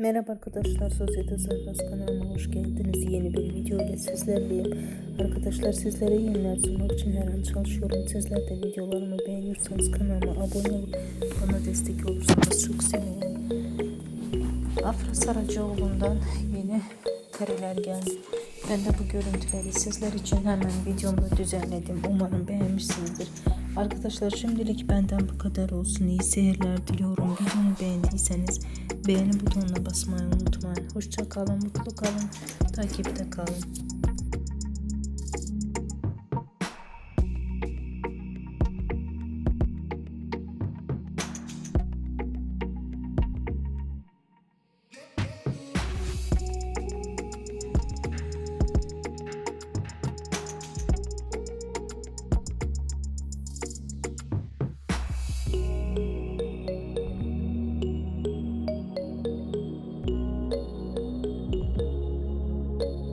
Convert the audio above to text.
Merhaba arkadaşlar, Sosyete Sayfası kanalıma hoş geldiniz. Yeni bir video ile sizlerleyim. Arkadaşlar sizlere yeniler sunmak için her an çalışıyorum. Sizler de videolarımı beğenirseniz kanalıma abone olup bana destek olursanız çok sevinirim. Afra Saracoğlu'ndan yeni kareler geldi. Ben de bu görüntüleri sizler için hemen videomda düzenledim. Umarım beğenmişsinizdir. Arkadaşlar şimdilik benden bu kadar olsun. İyi seyirler diliyorum. Videomu beğendiyseniz beğeni butonuna basmayı unutmayın. Hoşça kalın, mutlu kalın, takipte kalın. you